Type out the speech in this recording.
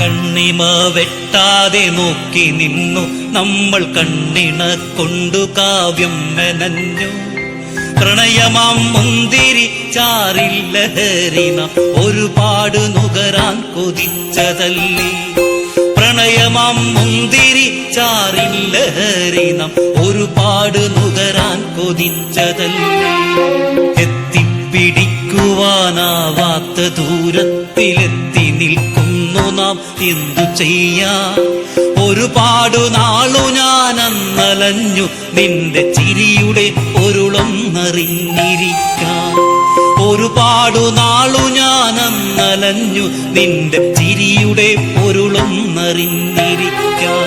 കണ്ണിമ വെട്ടാതെ നോക്കി നിന്നു നമ്മൾ കണ്ണിണ കൊണ്ടു കാവ്യം മെനഞ്ഞു. പ്രണയമാം മുന്തിരി ചാറില്ല ഹരിന ഒരുപാട് നുകരാൻ കൊതിച്ചതല്ലേ. പ്രണയമാം മുന്തിരി ചാറില്ല ഹരിന ഒരുപാട് നുകരാൻ കൊതിച്ചതല്ലേ. എത്തിപ്പിടിക്കുവാനാവാത്ത ദൂരത്തിലെത്തി നിൽക്കുന്നു നാം. എന്തു ചെയ്യാം? ഒരുപാടു നാളു ഞാൻ അന്നലഞ്ഞു നിന്റെ ചിരിയുടെ പൊരുളൊന്നറിഞ്ഞിരിക്കാം ഒരുപാടു നാളു ഞാൻ അന്നലഞ്ഞു നിന്റെ ചിരിയുടെ പൊരുളൊന്നറിഞ്ഞിരിക്കാം